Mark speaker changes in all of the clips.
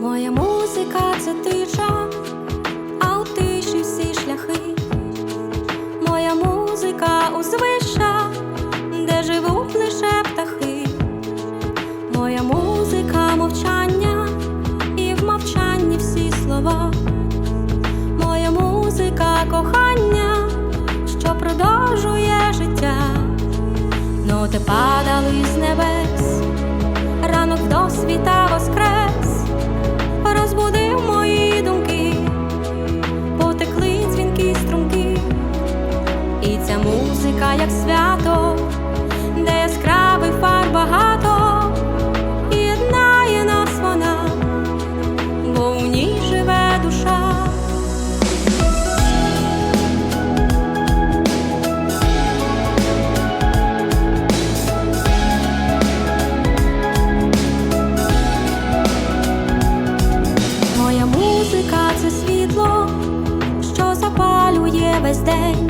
Speaker 1: Моя музика це тиша, а у тиші всі шляхи. Моя музика узвища, де живуть лише птахи. Моя музика мовчання, і в мовчанні всі слова. Моя музика кохання, що продовжує життя. Ноти падали з небес, ранок до світа і ця музика, як свято, де яскравий фар багато, і єднає нас вона, бо у ній живе душа. Моя музика це світло, що запалює весь день.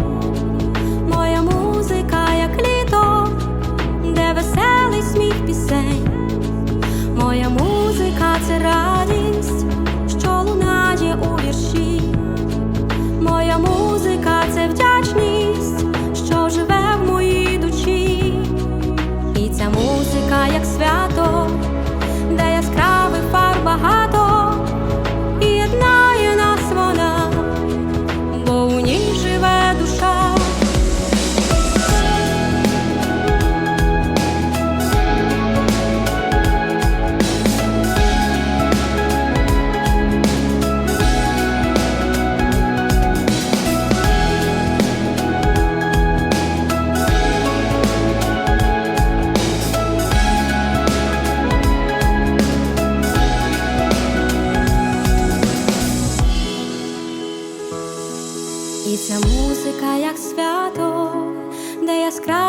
Speaker 1: Ця музика, як свято, де яскравий фар